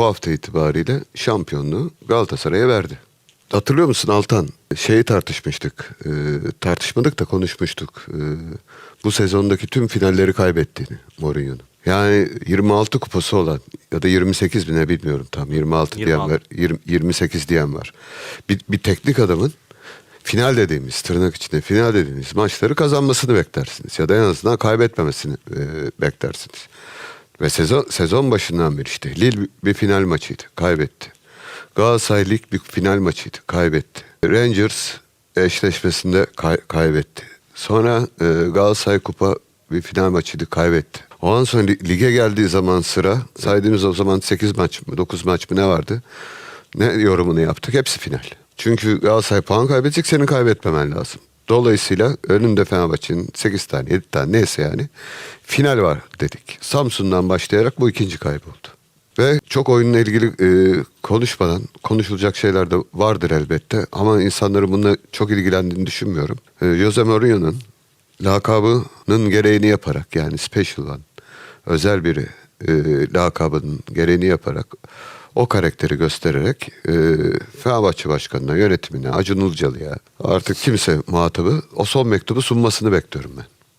bu hafta itibariyle şampiyonluğu Galatasaray'a verdi. Hatırlıyor musun Altan? Şeyi tartışmıştık. E, tartışmadık da konuşmuştuk. E, bu sezondaki tüm finalleri kaybettiğini Mourinho'nun. Yani 26 kupası olan ya da 28 mi ne bilmiyorum tam 26, diyen 26. var. 20, 28 diyen var. Bir, bir teknik adamın final dediğimiz tırnak içinde final dediğimiz maçları kazanmasını beklersiniz ya da en azından kaybetmemesini e, beklersiniz. Ve sezon sezon başından beri işte Lille bir final maçıydı, kaybetti. Galatasaray Lig bir final maçıydı, kaybetti. Rangers eşleşmesinde kay- kaybetti. Sonra e, Galatasaray Kupa bir final maçıydı, kaybetti. Ondan sonra li- lige geldiği zaman sıra saydığımız o zaman 8 maç mı 9 maç mı ne vardı? Ne yorumunu yaptık? Hepsi final. Çünkü Galatasaray puan kaybedecek senin kaybetmemen lazım. Dolayısıyla önünde Fenerbahçe'nin 8 tane 7 tane neyse yani final var dedik. Samsun'dan başlayarak bu ikinci kayboldu. Ve çok oyunla ilgili e, konuşmadan konuşulacak şeyler de vardır elbette. Ama insanların bununla çok ilgilendiğini düşünmüyorum. E, Jose Mourinho'nun lakabının gereğini yaparak yani special one özel biri e, lakabının gereğini yaparak o karakteri göstererek e, Fenerbahçe Başkanı'na, yönetimine, Acun Ilıcalı'ya artık kimse muhatabı o son mektubu sunmasını bekliyorum ben.